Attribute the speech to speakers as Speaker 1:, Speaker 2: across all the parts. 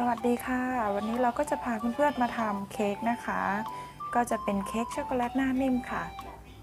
Speaker 1: สวัสดีค่ะ วันนี้เราก็จะพาเพื่อนๆมาทำเค้กนะคะ ก็จะเป็นเค้กช็อกโกแลตหน้านิ่มค่ะ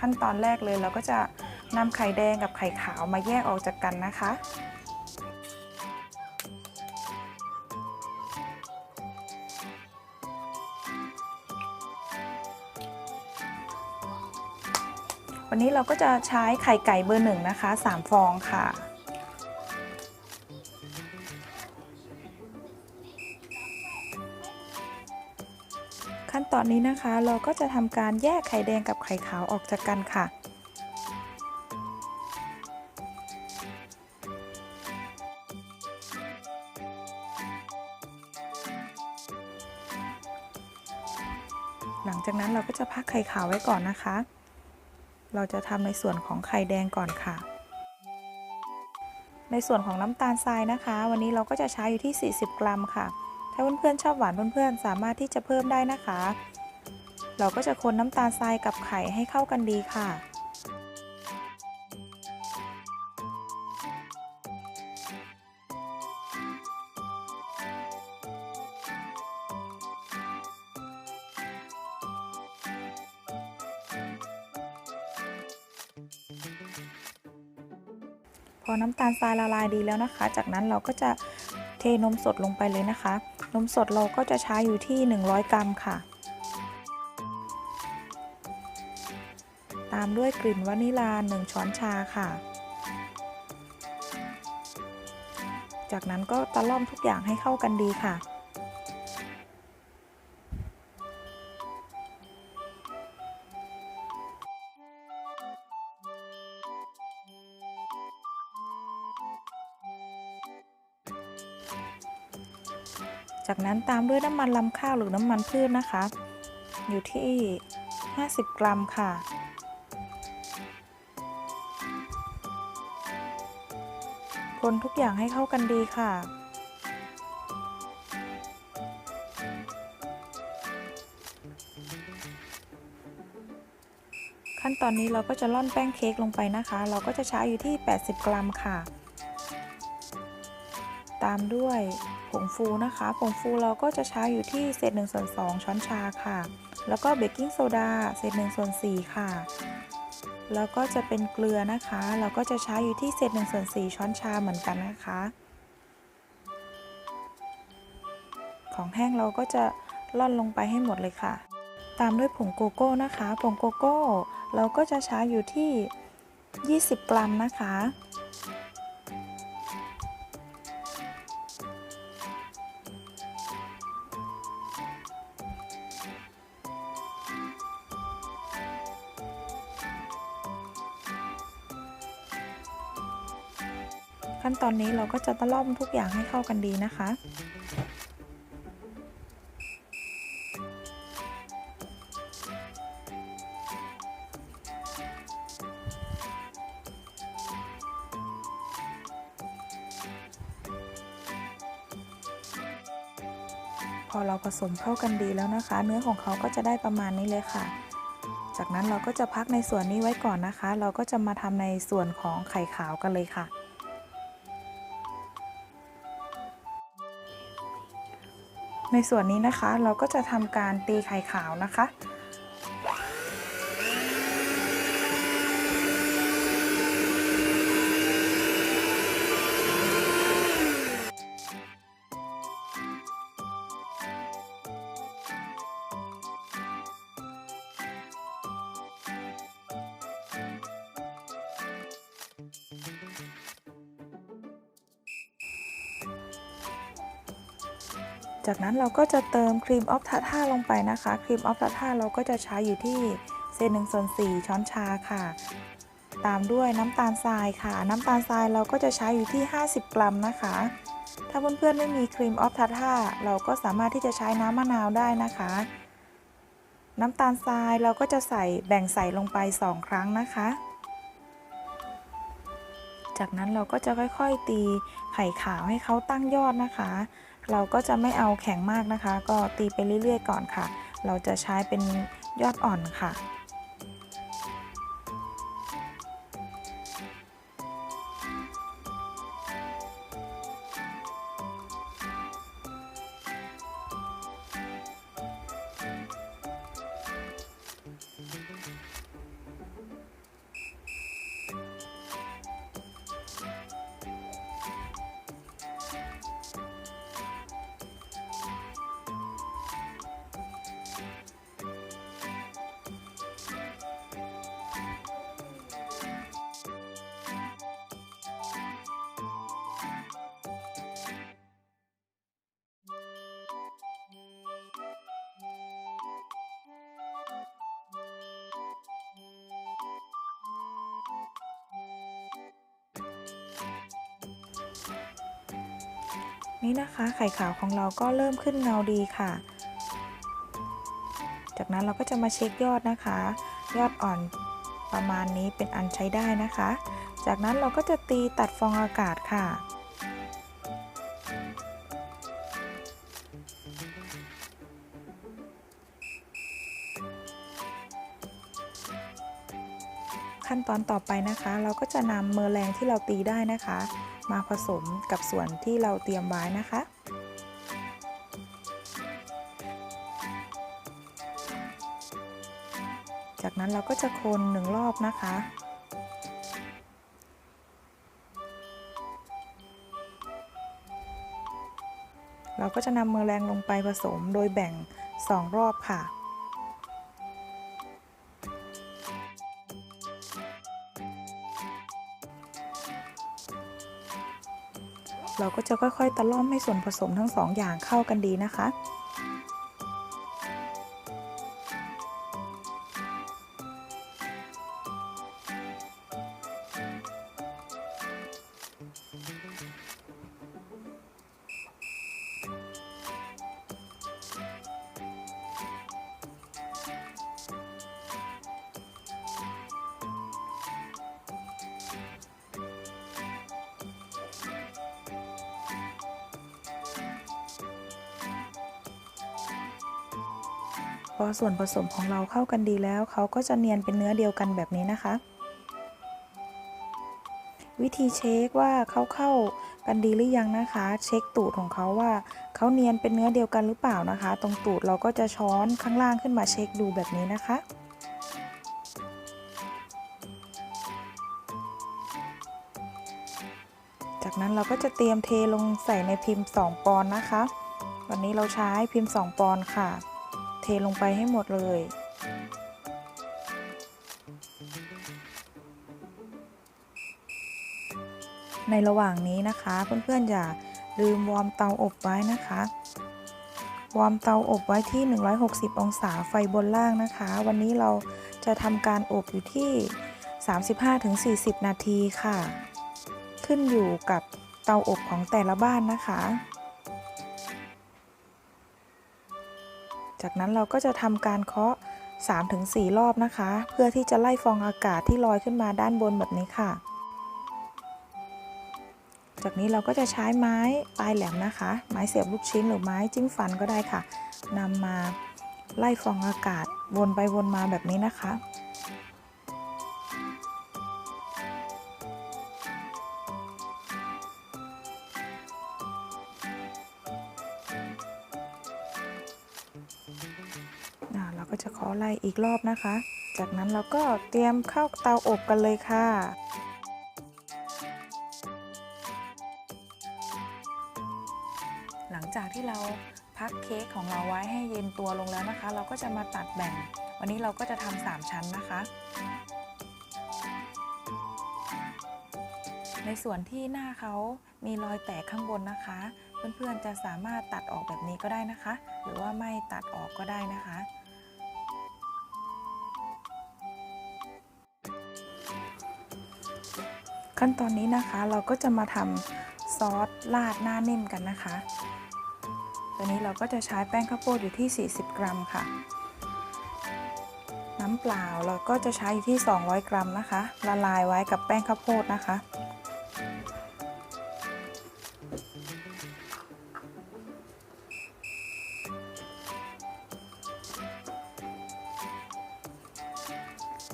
Speaker 1: ขั้นตอนแรกเลยเราก็จะนำไข่แดงกับไข่ขาวมาแยกออกจากกันนะคะ วันนี้เราก็จะใช้ไข่ไก่เบอร์หนึ่งนะคะ 3 ฟองค่ะ ขั้นตอนนี้นะคะ เราก็จะทำการแยกไข่แดงกับไข่ขาวออกจากกันค่ะ หลังจากนั้นเราก็จะพักไข่ขาวไว้ก่อนนะคะ เราจะทำในส่วนของไข่แดงก่อนค่ะในส่วนของน้ำตาลทรายนะคะ วันนี้เราก็จะใช้อยู่ที่ 40 กรัมค่ะ ถ้าเพื่อนๆชอบหวานเพื่อนๆสามารถที่จะเพิ่มได้นะคะ เราก็จะคนน้ำตาลทรายกับไข่ให้เข้ากันดีค่ะพอน้ำตาลทรายละลายดีแล้วนะคะ จากนั้นเราก็จะเทนมสดลงไปเลยนะคะ นมสดเราก็จะใช้อยู่ที่ 100 กรัมค่ะ ตามด้วยกลิ่นวานิลา 1 ช้อนชาค่ะ จากนั้นก็ตะล่อมทุกอย่างให้เข้ากันดีค่ะ จากนั้นตามด้วยน้ำมันลำข้าวหรือน้ำมันพืชนะคะ อยู่ที่ 50 กรัมค่ะ คนทุกอย่างให้เข้ากันดีค่ะขั้นตอนนี้เราก็จะร่อนแป้งเค้กลงไปนะคะ เราก็จะใช้อยู่ที่ 80 กรัมค่ะ ตามด้วย ผงฟูนะคะ ผงฟูเราก็จะใช้อยู่ที่เศษ1ส่วน2ช้อนชาค่ะ แล้วก็เบกกิ้งโซดาเศษ1ส่วน4ค่ะ แล้วก็จะเป็นเกลือนะคะ เราก็จะใช้อยู่ที่เศษ1ส่วน4ช้อนชาเหมือนกันนะคะ ของแห้งเราก็จะล่อนลงไปให้หมดเลยค่ะ ตามด้วยผงโกโก้นะคะ ผงโกโก้ เราก็จะใช้อยู่ที่ 20 กรัมนะคะ ขั้นตอนนี้เราก็จะตะล่อมทุกอย่างให้เข้ากันดีนะคะ พอเราผสมเข้ากันดีแล้วนะคะ เนื้อของเขาก็จะได้ประมาณนี้เลยค่ะจากนั้นเราก็จะพักในส่วนนี้ไว้ก่อนนะคะ เราก็จะมาทำในส่วนของไข่ขาวกันเลยค่ะ ในส่วนนี้นะคะเราก็จะทำการตีไข่ขาวนะคะ จากนั้นเราก็จะเติมครีมออฟทาท่าลงไปนะคะ ครีมออฟทาท่าเราก็จะใช้อยู่ที่เศษหนึ่งส่วนสี่ช้อนชาค่ะ ตามด้วยน้ำตาลทรายค่ะ น้ำตาลทรายเราก็จะใช้อยู่ที่ 50 กรัมนะคะ ถ้าเพื่อนๆไม่มีครีมออฟทาท่าเราก็สามารถที่จะใช้น้ำมะนาวได้นะคะ น้ำตาลทรายเราก็จะใส่แบ่งใส่ลงไป 2 ครั้งนะคะจากนั้นเราก็จะค่อยๆตีไข่ขาวให้เขาตั้งยอดนะคะ เราก็จะไม่เอาแข็งมากนะคะ ก็ตีไปเรื่อยๆ ก่อนค่ะ เราจะใช้เป็นยอดอ่อนค่ะ นี่นะคะไข่ขาวของเราก็เริ่มขึ้นเงาดีค่ะ จากนั้นเราก็จะมาเช็คยอดนะคะ ยอดอ่อนประมาณนี้เป็นอันใช้ได้นะคะ จากนั้นเราก็จะตีตัดฟองอากาศค่ะ ขั้นตอนต่อไปนะคะ เราก็จะนำเมอแรงที่เราตีได้นะคะ มาผสมกับส่วนที่เราเตรียมไว้นะคะ จากนั้นเราก็จะคนหนึ่งรอบนะคะ เราก็จะนำเมอแรงลงไปผสมโดยแบ่ง 2 รอบค่ะ เราก็จะค่อยๆตะล่อมให้ส่วนผสมทั้งสองอย่างเข้ากันดีนะคะ พอส่วนผสมของเราเข้ากันดีแล้ว เขาก็จะเนียนเป็นเนื้อเดียวกันแบบนี้นะคะ วิธีเช็คว่าเขาเข้ากันดีหรือยังนะคะ เช็คตูดของเขาว่าเขาเนียนเป็นเนื้อเดียวกันหรือเปล่านะคะ ตรงตูดเราก็จะช้อนข้างล่างขึ้นมาเช็คดูแบบนี้นะคะจากนั้นเราก็จะเตรียมเทลงใส่ในพิมพ์ 2 ปอนด์นะคะ วันนี้เราใช้พิมพ์ 2 ปอนด์ค่ะ ทลงไปให้หมดเลย ในระหว่างนี้นะคะ เพื่อนๆอย่าลืมวอร์มเตาอบไว้นะคะ วอร์มเตาอบไว้ที่ 160 องศาไฟบนล่างนะคะ วันนี้เราจะทำการอบอยู่ที่ 35-40 นาทีค่ะ ขึ้นอยู่กับเตาอบของแต่ละบ้านนะคะ จากนั้นเราก็จะทำการเคาะ 3-4 รอบนะคะ เพื่อที่จะไล่ฟองอากาศที่ลอยขึ้นมาด้านบนแบบนี้ค่ะ จากนี้เราก็จะใช้ไม้ปลายแหลมนะคะ ไม้เสียบลูกชิ้นหรือไม้จิ้มฟันก็ได้ค่ะนำมาไล่ฟองอากาศวนไปวนมาแบบนี้นะคะ อไล่อีกรอบนะคะ จากนั้นเราก็เตรียมเข้าเตาอบกันเลยค่ะ หลังจากที่เราพักเค้กของเราไว้ให้เย็นตัวลงแล้วนะคะ เราก็จะมาตัดแบ่ง วันนี้เราก็จะทำสามชั้นนะคะ ในส่วนที่หน้าเขามีรอยแตกข้างบนนะคะ เพื่อนๆจะสามารถตัดออกแบบนี้ก็ได้นะคะ หรือว่าไม่ตัดออกก็ได้นะคะ ขั้นตอนนี้นะคะเราก็จะมาทำซอสราดหน้านิ่มกันนะคะตัวนี้เราก็จะใช้แป้งข้าวโพดอยู่ที่ 40 กรัมค่ะ น้ำเปล่าเราก็จะใช้อยู่ที่ 200 กรัมนะคะ ละลายไว้กับแป้งข้าวโพดนะคะ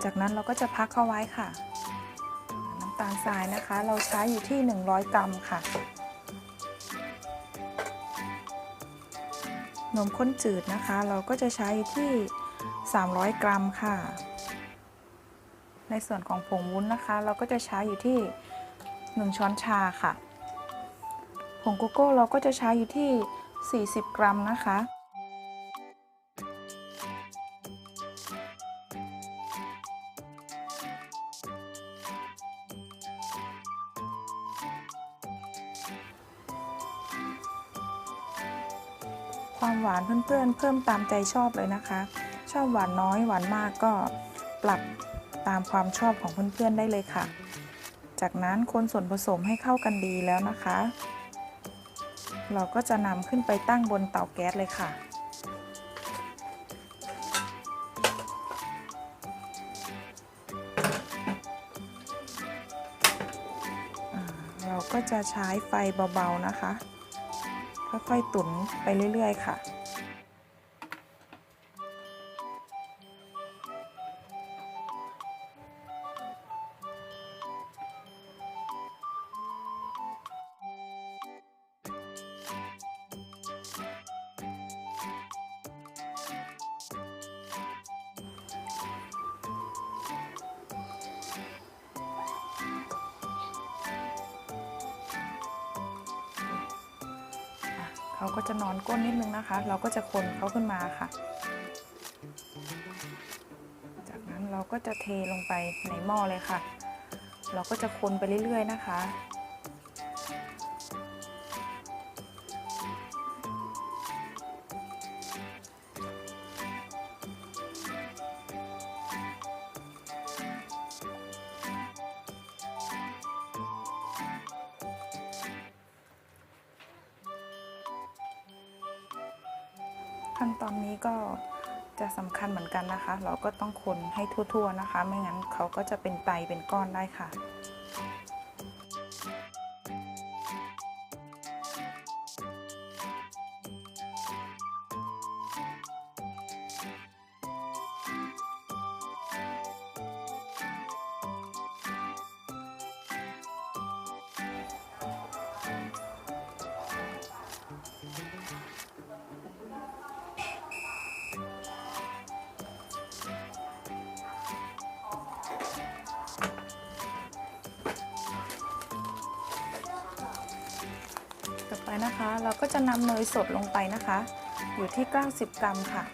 Speaker 1: จากนั้นเราก็จะพักเข้าไว้ค่ะ ทรายนะคะ เราใช้อยู่ที่ 100 กรัมค่ะนมข้นจืดนะคะ เราก็จะใช้อยู่ที่ 300 กรัมค่ะ ในส่วนของผงวุ้นนะคะ เราก็จะใช้อยู่ที่ 1 ช้อนชาค่ะ ผงโกโก้เราก็จะใช้อยู่ที่ 40 กรัมนะคะ ความหวานเพื่อนๆเพิ่มตามใจชอบเลยนะคะ ชอบหวานน้อยหวานมากก็ปรับตามความชอบของเพื่อนๆได้เลยค่ะ จากนั้นคนส่วนผสมให้เข้ากันดีแล้วนะคะ เราก็จะนำขึ้นไปตั้งบนเตาแก๊สเลยค่ะเราก็จะใช้ไฟเบาๆนะคะ ค่อยๆ ตุ๋นไปเรื่อย ๆ ค่ะอะ ก็จะคนเขาขึ้นมาค่ะ จากนั้นเราก็จะเทลงไปในหม้อเลยค่ะ เราก็จะคนไปเรื่อยๆนะคะ จะสำคัญเหมือนกันนะคะ เราก็ต้องคนให้ทั่วๆนะคะ ไม่งั้นเขาก็จะเป็นไตเป็นก้อนได้ค่ะ นะคะ เราก็จะนำเนยสดลงไปนะคะ อยู่ที่ 90 กรัมค่ะ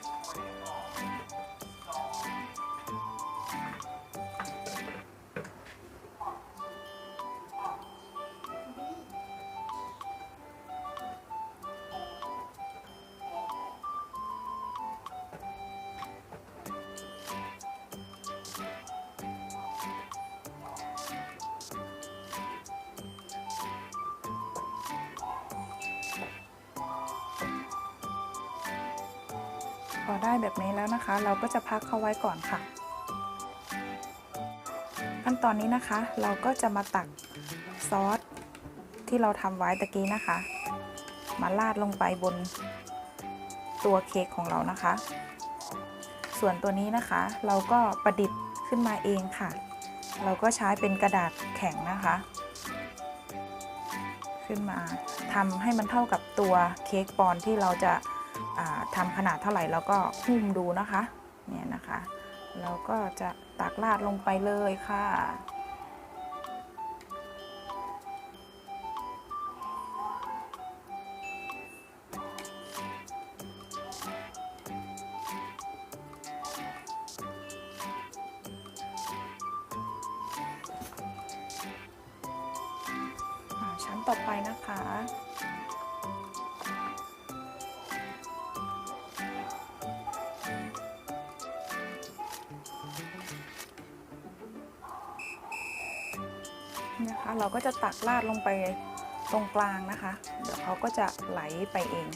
Speaker 1: อได้แบบนี้แล้วนะคะ เราก็จะพักเขาไว้ก่อนค่ะ ขั้นตอนนี้นะคะ เราก็จะมาตักซอสที่เราทำไว้ตะกี้นะคะ มาราดลงไปบนตัวเค้กของเรานะคะ ส่วนตัวนี้นะคะ เราก็ประดิษฐ์ขึ้นมาเองค่ะ เราก็ใช้เป็นกระดาษแข็งนะคะ ขึ้นมาทำให้มันเท่ากับตัวเค้กปอนที่เราจะ อ่าทำขนาดเท่าไหร่แล้วก็หุ้มดูนะคะเนี่ยนะคะ เราก็จะตักราดลงไปเลยค่ะชั้นต่อไปนะคะ เราก็จะตักราดลงไปตรงกลางนะคะ เดี๋ยวเขาก็จะไหลไปเอง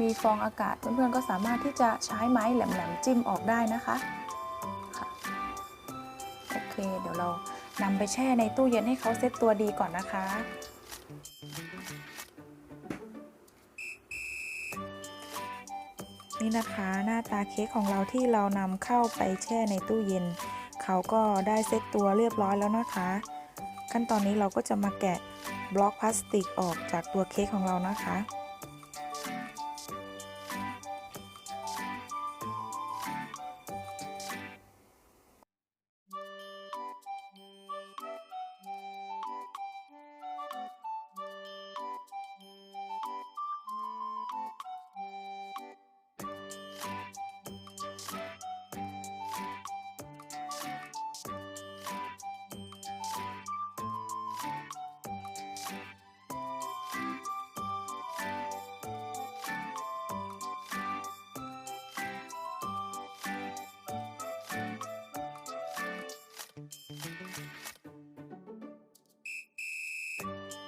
Speaker 1: มีฟองอากาศ เพื่อนๆก็สามารถที่จะใช้ไม้แหลมๆจิ้มออกได้นะคะค่ะโอเค เดี๋ยวเรานำไปแช่ในตู้เย็นให้เขาเซ็ตตัวดีก่อนนะคะนี่นะคะหน้าตาเค้กของเราที่เรานำเข้าไปแช่ในตู้เย็น เขาก็ได้เซ็ตตัวเรียบร้อยแล้วนะคะ ขั้นตอนนี้เราก็จะมาแกะบล็อกพลาสติกออกจากตัวเค้กของเรานะคะ Thank you.